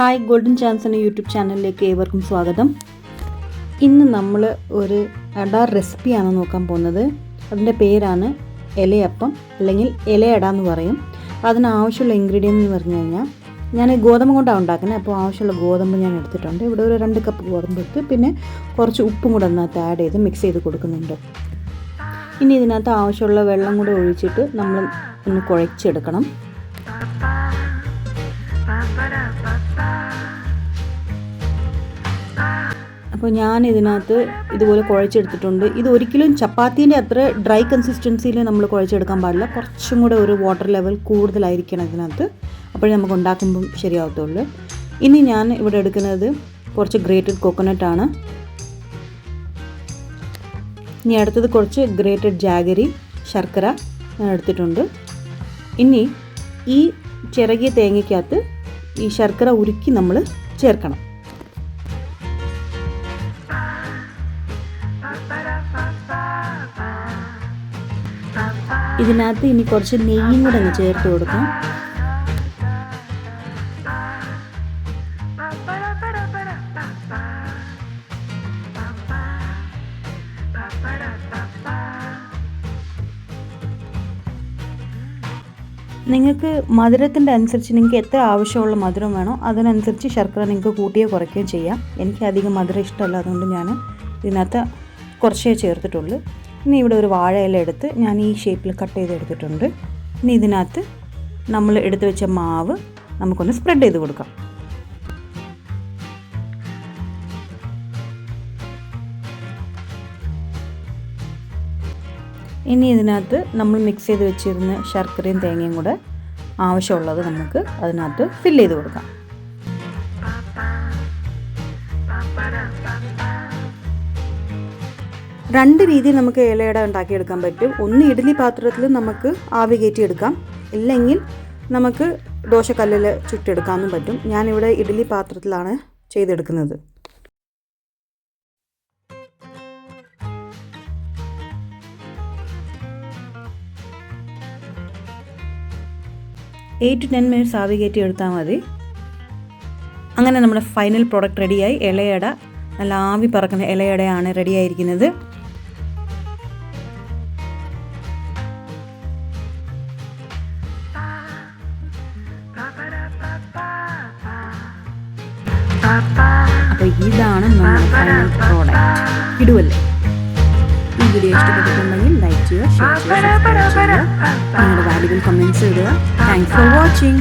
Hi golden chance എന്ന YouTube ചാനലിലേക്ക് ഏവർക്കും സ്വാഗതം. ഇന്ന് നമ്മൾ ഒരു അട റെസിപ്പിയാണ് നോക്കാൻ പോകുന്നത്. അതിന്റെ പേരാണ് ഇലയപ്പം അല്ലെങ്കിൽ ഇലയട എന്ന് പറയും. അതിനാവശ്യമുള്ള ഇൻഗ്രീഡിയന്റ് എന്ന് പറഞ്ഞു കഴിഞ്ഞാൽ ഞാൻ ഗോതമ്പ് കൊണ്ടാണ് ഉണ്ടാക്കുന്നത് അപ്പോൾ ആവശ്യമുള്ള ഗോതമ്പ് ഞാൻ എടുത്തിട്ടുണ്ട്. ഇവിടെ ഒരു രണ്ട് കപ്പ് ഗോതമ്പ് എടുത്ത് പിന്നെ കുറച്ച് ഉപ്പും കൂടെ അതിനകത്ത് ആഡ് ചെയ്ത് മിക്സ് ചെയ്ത് കൊടുക്കുന്നുണ്ട്. ഇനി ഇതിനകത്ത് ആവശ്യമുള്ള വെള്ളം കൂടെ ഒഴിച്ചിട്ട് നമ്മൾ ഒന്ന് കുഴച്ചെടുക്കണം. അപ്പോൾ ഞാൻ ഇതിനകത്ത് ഇതുപോലെ കുഴച്ചെടുത്തിട്ടുണ്ട്. ഇത് ഒരിക്കലും ചപ്പാത്തീന്റെ അത്ര ഡ്രൈ കൺസിസ്റ്റൻസിയിൽ നമ്മൾ കുഴച്ചെടുക്കാൻ പാടില്ല. കുറച്ചും കൂടെ ഒരു വാട്ടർ ലെവൽ കൂടുതലായിരിക്കണം ഇതിനകത്ത്. അപ്പോഴേ നമുക്ക് ഉണ്ടാക്കുമ്പം ശരിയാവത്തുള്ളൂ. ഇനി ഞാൻ ഇവിടെ എടുക്കുന്നത് കുറച്ച് ഗ്രേറ്റഡ് കോക്കനട്ട് ആണ്. ഇനി അടുത്തത് കുറച്ച് ഗ്രേറ്റഡ് ജാഗരി ശർക്കര ഞാൻ എടുത്തിട്ടുണ്ട്. ഇനി ഈ ചിറകിയ തേങ്ങയ്ക്കകത്ത് ഈ ശർക്കര ഉരുക്കി നമ്മൾ ചേർക്കണം. ഇതിനകത്ത് ഇനി കുറച്ച് നെയ്യും കൂടെ അങ്ങ് ചേർത്ത് കൊടുക്കാം. നിങ്ങൾക്ക് മധുരത്തിന്റെ അനുസരിച്ച് നിങ്ങൾക്ക് എത്ര ആവശ്യമുള്ള മധുരം വേണോ അതിനനുസരിച്ച് ശർക്കര നിങ്ങൾക്ക് കൂട്ടിയോ കുറയ്ക്കുകയോ ചെയ്യാം. എനിക്ക് അധികം മധുരം ഇഷ്ടമല്ല അതുകൊണ്ട് ഞാൻ ഇതിനകത്ത് കുറച്ചേ ചേർത്തിട്ടുള്ളൂ. ഇനി ഇവിടെ ഒരു വാഴയില എടുത്ത് ഞാൻ ഈ ഷേപ്പിൽ കട്ട് ചെയ്ത് എടുത്തിട്ടുണ്ട്. ഇനി ഇതിനകത്ത് നമ്മൾ എടുത്തു വെച്ച മാവ് നമുക്കൊന്ന് സ്പ്രെഡ് ചെയ്ത് കൊടുക്കാം. ഇനി ഇതിനകത്ത് നമ്മൾ മിക്സ് ചെയ്ത് വെച്ചിരുന്ന ശർക്കരയും തേങ്ങയും കൂടെ ആവശ്യമുള്ളത് നമുക്ക് അതിനകത്ത് ഫില്ല് ചെയ്ത് കൊടുക്കാം. രണ്ട് രീതിയിൽ നമുക്ക് ഏലയട ഉണ്ടാക്കിയെടുക്കാൻ പറ്റും. ഒന്ന് ഇഡ്ഡലി പാത്രത്തിൽ നമുക്ക് ആവി കയറ്റിയെടുക്കാം. ഇല്ലെങ്കിൽ നമുക്ക് ദോശക്കല്ലിൽ ചുട്ടെടുക്കാനും പറ്റും. ഞാനിവിടെ ഇഡ്ഡലി പാത്രത്തിലാണ് ചെയ്തെടുക്കുന്നത്. എയ്റ്റ് ടു ടെൻ മിനിറ്റ്സ് ആവി കയറ്റി എടുത്താൽ മതി. അങ്ങനെ നമ്മുടെ ഫൈനൽ പ്രോഡക്റ്റ് റെഡിയായി ഇലയട നല്ല ആവി പറക്കുന്ന ഇലയടയാണ് റെഡിയായിരിക്കുന്നത് അപ്പോൾ ഇതാണ് പ്രോഡക്റ്റ് ഇടുവല്ലേ? ഈ വീഡിയോ ഇഷ്ടപ്പെട്ടിട്ടുണ്ടെങ്കിൽ ലൈക്ക് ചെയ്യുക ഷെയർ ചെയ്യുക നിങ്ങളുടെ വാല്യുബിൾ കമന്റ്സ് ഇടുക. Thanks for watching